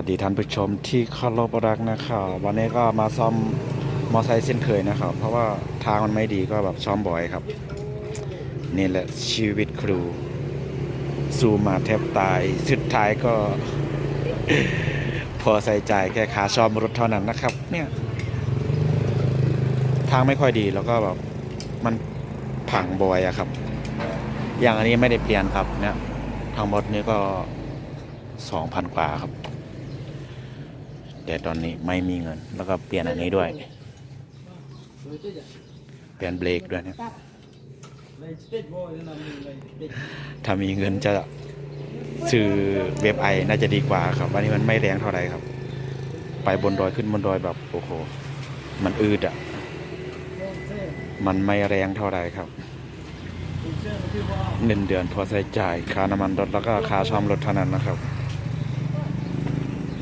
วัสดีท่านผู้ชมที่เคารพรักนะครับวันนี้ก็มาซ่อมมอไซค์เส้นเคยนะครับ เพราะว่าทางมันไม่ดีก็แบบซ่อมบ่อยครับ นี่แหละชีวิตครู สู้มาแทบตาย สุดท้ายก็ พอใส่ใจแค่ขาซ่อมรถเท่านั้นนะครับ เนี่ย ทางไม่ค่อยดีแล้วก็แบบมันผังบ่อยอะครับ อย่างอันนี้ไม่ได้เปลี่ยนครับเนี่ยทั้งหมดนี้ก็สองพันกว่าครับ แต่ตอนนี้ไม่มีเงิน แล้วก็เปลี่ยนอันนี้ด้วย เปลี่ยนเบรกด้วยนี่ยถ้ามีเงินจะซื้อเว็บไอน่าจะดีกว่าครับวันนี้มันไม่แรงเท่าไหร่ครับ ไปบนดอยขึ้นบนดอยแบบโอ้โห มันอืดอะ มันไม่แรงเท่าไหร่ครับเงินเดือนพอใช้จ่ายค่าน้ำมันรถแล้วก็ค่าซ่อมรถเท่านั้นนะครับ